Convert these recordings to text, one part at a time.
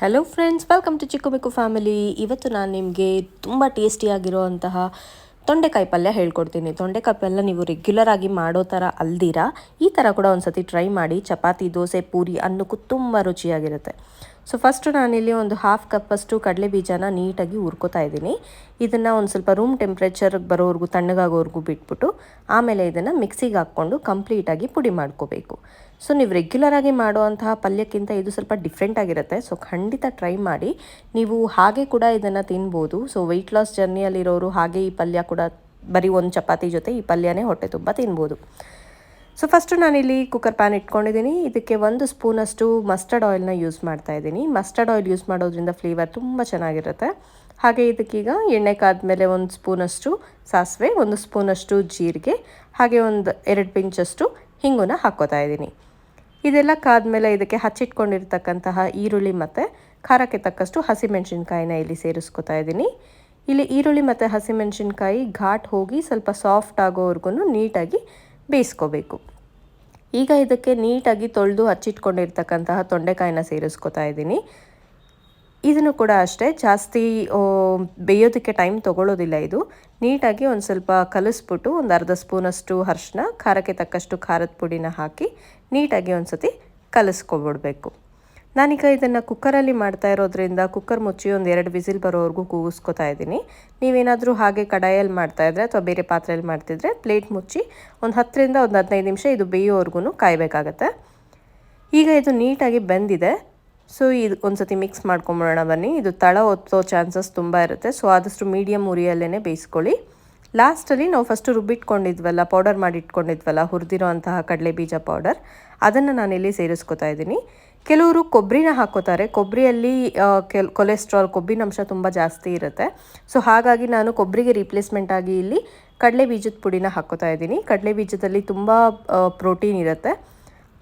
Hello friends welcome to Chikku Mikku family ಇವತ್ತು ನಾನು ನಿಮಗೆ ತುಂಬ ಟೇಸ್ಟಿಯಾಗಿರುವಂತಹ ತೊಂಡೆಕಾಯಿ ಪಲ್ಯ ಹೇಳ್ಕೊಡ್ತೀನಿ. ತೊಂಡೆಕಾಯಿ ಪಲ್ಯ ನೀವು ರೆಗ್ಯುಲರ್ ಆಗಿ ಮಾಡೋ ಥರ ಅಲ್ದಿರಾ, ಈ ಥರ ಕೂಡ ಒಂದು ಸತಿ ಟ್ರೈ ಮಾಡಿ. ಚಪಾತಿ, ದೋಸೆ, ಪೂರಿ ಅನ್ನಕ್ಕೂ ತುಂಬ ರುಚಿಯಾಗಿರುತ್ತೆ. ಸೊ ಫಸ್ಟು ನಾನಿಲ್ಲಿ ಒಂದು ಹಾಫ್ ಕಪ್ಪಷ್ಟು ಕಡಲೆ ಬೀಜನ ನೀಟಾಗಿ ಹುರ್ಕೋತಾ ಇದ್ದೀನಿ. ಇದನ್ನು ಒಂದು ಸ್ವಲ್ಪ ರೂಮ್ ಟೆಂಪ್ರೇಚರ್ಗೆ ಬರೋವರೆಗೂ ತಣ್ಣಗಾಗೋವರೆಗೂ ಬಿಟ್ಬಿಟ್ಟು ಆಮೇಲೆ ಇದನ್ನು ಮಿಕ್ಸಿಗೆ ಹಾಕ್ಕೊಂಡು ಕಂಪ್ಲೀಟಾಗಿ ಪುಡಿ ಮಾಡ್ಕೋಬೇಕು. ಸೊ ನೀವು ರೆಗ್ಯುಲರಾಗಿ ಮಾಡುವಂತಹ ಪಲ್ಯಕ್ಕಿಂತ ಇದು ಸ್ವಲ್ಪ ಡಿಫ್ರೆಂಟ್ ಆಗಿರುತ್ತೆ. ಸೊ ಖಂಡಿತ ಟ್ರೈ ಮಾಡಿ. ನೀವು ಹಾಗೆ ಕೂಡ ಇದನ್ನು ತಿನ್ಬೋದು. ಸೊ ವೆಯ್ಟ್ ಲಾಸ್ ಜರ್ನಿಯಲ್ಲಿರೋರು ಹಾಗೆ ಈ ಪಲ್ಯ ಕೂಡ ಬರೀ ಒಂದು ಚಪಾತಿ ಜೊತೆ ಈ ಪಲ್ಯನೇ ಹೊಟ್ಟೆ ತುಂಬ ತಿನ್ಬೋದು. ಸೊ ಫಸ್ಟು ನಾನಿಲ್ಲಿ ಕುಕ್ಕರ್ ಪ್ಯಾನ್ ಇಟ್ಕೊಂಡಿದ್ದೀನಿ. ಇದಕ್ಕೆ ಒಂದು ಸ್ಪೂನಷ್ಟು ಮಸ್ಟರ್ಡ್ ಆಯಿಲ್ನ ಯೂಸ್ ಮಾಡ್ತಾ ಇದ್ದೀನಿ. ಮಸ್ಟರ್ಡ್ ಆಯಿಲ್ ಯೂಸ್ ಮಾಡೋದ್ರಿಂದ ಫ್ಲೇವರ್ ತುಂಬ ಚೆನ್ನಾಗಿರುತ್ತೆ. ಹಾಗೆ ಇದಕ್ಕೀಗ ಎಣ್ಣೆ ಕಾದ್ಮೇಲೆ ಒಂದು ಸ್ಪೂನಷ್ಟು ಸಾಸಿವೆ, ಒಂದು ಸ್ಪೂನಷ್ಟು ಜೀರಿಗೆ, ಹಾಗೆ ಒಂದು ಎರಡು ಪಿಂಚಷ್ಟು ಹಿಂಗುನ ಹಾಕೋತಾ ಇದ್ದೀನಿ. ಇದೆಲ್ಲ ಕಾದ್ಮೇಲೆ ಇದಕ್ಕೆ ಹಚ್ಚಿಟ್ಕೊಂಡಿರ್ತಕ್ಕಂತಹ ಈರುಳ್ಳಿ ಮತ್ತು ಖಾರಕ್ಕೆ ತಕ್ಕಷ್ಟು ಹಸಿಮೆಣಸಿನ್ಕಾಯಿನ ಇಲ್ಲಿ ಸೇರಿಸ್ಕೊತಾ ಇದ್ದೀನಿ. ಇಲ್ಲಿ ಈರುಳ್ಳಿ ಮತ್ತು ಹಸಿಮೆಣಸಿನ್ಕಾಯಿ ಘಾಟ್ ಹೋಗಿ ಸ್ವಲ್ಪ ಸಾಫ್ಟ್ ಆಗೋವರೆಗೂ ನೀಟಾಗಿ ಬೇಯಿಸ್ಕೋಬೇಕು. ಈಗ ಇದಕ್ಕೆ ನೀಟಾಗಿ ತೊಳೆದು ಹಚ್ಚಿಟ್ಕೊಂಡಿರ್ತಕ್ಕಂತಹ ತೊಂಡೆಕಾಯಿನ ಸೇರಿಸ್ಕೊತಾ ಇದ್ದೀನಿ. ಇದನ್ನು ಕೂಡ ಅಷ್ಟೇ, ಜಾಸ್ತಿ ಬೇಯೋದಕ್ಕೆ ಟೈಮ್ ತೊಗೊಳ್ಳೋದಿಲ್ಲ ಇದು. ನೀಟಾಗಿ ಒಂದು ಸ್ವಲ್ಪ ಕಲಿಸ್ಬಿಟ್ಟು ಒಂದು ಅರ್ಧ ಸ್ಪೂನಷ್ಟು ಅರ್ಶಿನ ಖಾರಕ್ಕೆ ತಕ್ಕಷ್ಟು ಖಾರದ ಪುಡಿನ ಹಾಕಿ ನೀಟಾಗಿ ಒಂದು ಸತಿ ಕಲಿಸ್ಕೊಬಿಡ್ಬೇಕು. ನಾನೀಗ ಇದನ್ನು ಕುಕ್ಕರಲ್ಲಿ ಮಾಡ್ತಾ ಇರೋದ್ರಿಂದ ಕುಕ್ಕರ್ ಮುಚ್ಚಿ ಒಂದು ಎರಡು ವಿಸಿಲ್ ಬರೋವರೆಗೂ ಕೂಗಿಸ್ಕೊತಾ ಇದ್ದೀನಿ. ನೀವೇನಾದರೂ ಹಾಗೆ ಕಡಾಯಲ್ಲಿ ಮಾಡ್ತಾ ಇದ್ದರೆ ಅಥವಾ ಬೇರೆ ಪಾತ್ರೆಯಲ್ಲಿ ಮಾಡ್ತಿದ್ರೆ ಪ್ಲೇಟ್ ಮುಚ್ಚಿ ಒಂದು ಹತ್ತರಿಂದ ಒಂದು ಹದಿನೈದು ನಿಮಿಷ ಇದು ಬೇಯೋವರೆಗೂ ಕಾಯಬೇಕಾಗತ್ತೆ. ಈಗ ಇದು ನೀಟಾಗಿ ಬೆಂದಿದೆ. ಸೊ ಇದು ಒಂದು ಸತಿ ಮಿಕ್ಸ್ ಮಾಡ್ಕೊಂಬಿಡೋಣ ಬನ್ನಿ. ಇದು ತಳ ಒತ್ತೋ ಚಾನ್ಸಸ್ ತುಂಬ ಇರುತ್ತೆ. ಸೊ ಆದಷ್ಟು ಮೀಡಿಯಮ್ ಉರಿಯಲ್ಲೇ ಬೇಯಿಸ್ಕೊಳ್ಳಿ. ಲಾಸ್ಟಲ್ಲಿ ನಾವು ಫಸ್ಟು ರುಬ್ಬಿಟ್ಕೊಂಡಿದ್ವಲ್ಲ, ಪೌಡರ್ ಮಾಡಿ ಇಟ್ಕೊಂಡಿದ್ವಲ್ಲ ಹುರಿದಿರೋ ಅಂತಹ ಕಡಲೆ ಬೀಜ ಪೌಡರ್, ಅದನ್ನು ನಾನಿಲ್ಲಿ ಸೇರಿಸ್ಕೊತಾ ಇದ್ದೀನಿ. ಕೆಲವರು ಕೊಬ್ಬರಿನ ಹಾಕೋತಾರೆ ಕೊಬ್ಬರಿಯಲ್ಲಿ ಕೆಲ್, ಕೊಲೆಸ್ಟ್ರಾಲ್ ಕೊಬ್ಬಿನಂಶ ತುಂಬ ಜಾಸ್ತಿ ಇರುತ್ತೆ. ಸೊ, ಹಾಗಾಗಿ ನಾನು ಕೊಬ್ಬರಿಗೆ ರೀಪ್ಲೇಸ್ಮೆಂಟ್ ಆಗಿ ಇಲ್ಲಿ ಕಡಲೆ ಬೀಜದ ಪುಡಿನ ಹಾಕೋತಾ ಇದ್ದೀನಿ. ಕಡಲೆ ಬೀಜದಲ್ಲಿ ತುಂಬ ಪ್ರೋಟೀನ್ ಇರುತ್ತೆ.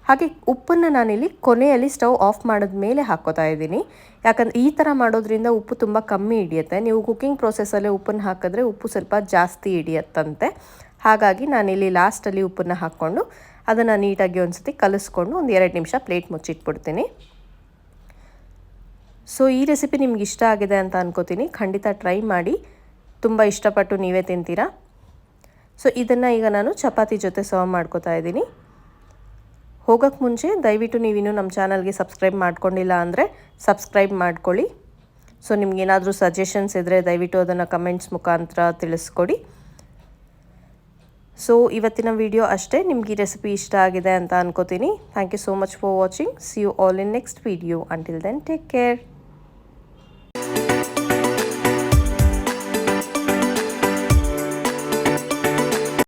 ಹಾಗೆ ಉಪ್ಪನ್ನು ನಾನಿಲ್ಲಿ ಕೊನೆಯಲ್ಲಿ ಸ್ಟವ್ ಆಫ್ ಮಾಡಿದ ಮೇಲೆ ಹಾಕೋತಾ ಇದ್ದೀನಿ. ಯಾಕಂದ್ರೆ ಈ ಥರ ಮಾಡೋದ್ರಿಂದ ಉಪ್ಪು ತುಂಬ ಕಮ್ಮಿ ಹಿಡಿಯುತ್ತೆ. ನೀವು ಕುಕ್ಕಿಂಗ್ ಪ್ರೊಸೆಸಲ್ಲೇ ಉಪ್ಪನ್ನು ಹಾಕಿದ್ರೆ ಉಪ್ಪು ಸ್ವಲ್ಪ ಜಾಸ್ತಿ ಹಿಡಿಯತ್ತಂತೆ. ಹಾಗಾಗಿ ನಾನಿಲ್ಲಿ ಲಾಸ್ಟಲ್ಲಿ ಉಪ್ಪನ್ನು ಹಾಕ್ಕೊಂಡು ಅದನ್ನು ನೀಟಾಗಿ ಒಂದು ಸತಿ ಕಲಿಸ್ಕೊಂಡು ಒಂದು ಎರಡು ನಿಮಿಷ ಪ್ಲೇಟ್ ಮುಚ್ಚಿಟ್ಬಿಡ್ತೀನಿ. ಸೊ, ಈ ರೆಸಿಪಿ ನಿಮ್ಗೆ ಇಷ್ಟ ಆಗಿದೆ ಅಂತ ಅನ್ಕೋತೀನಿ. ಖಂಡಿತ ಟ್ರೈ ಮಾಡಿ. ತುಂಬ ಇಷ್ಟಪಟ್ಟು ನೀವೇ ತಿಂತೀರಾ? ಸೊ, ಇದನ್ನು ಈಗ ನಾನು ಚಪಾತಿ ಜೊತೆ ಸರ್ವ್ ಮಾಡ್ಕೋತಾ ಇದ್ದೀನಿ. ಹೋಗೋಕ್ಕೆ ಮುಂಚೆ ದಯವಿಟ್ಟು ನೀವಿನ್ನು ನಮ್ಮ ಚಾನಲ್ಗೆ ಸಬ್ಸ್ಕ್ರೈಬ್ ಮಾಡ್ಕೊಂಡಿಲ್ಲ ಅಂದರೆ ಸಬ್ಸ್ಕ್ರೈಬ್ ಮಾಡ್ಕೊಳ್ಳಿ. ಸೊ ನಿಮ್ಗೇನಾದರೂ ಸಜೆಷನ್ಸ್ ಇದ್ದರೆ ದಯವಿಟ್ಟು ಅದನ್ನು ಕಮೆಂಟ್ಸ್ ಮುಖಾಂತರ ತಿಳಿಸ್ಕೊಡಿ. ಸೊ ಇವತ್ತಿನ ವಿಡಿಯೋ ಅಷ್ಟೇ. ನಿಮ್ಗೆ ಈ ರೆಸಿಪಿ ಇಷ್ಟ ಆಗಿದೆ ಅಂತ ಅನ್ಕೋತೀನಿ. Thank you so much for watching see you all in next video until then take care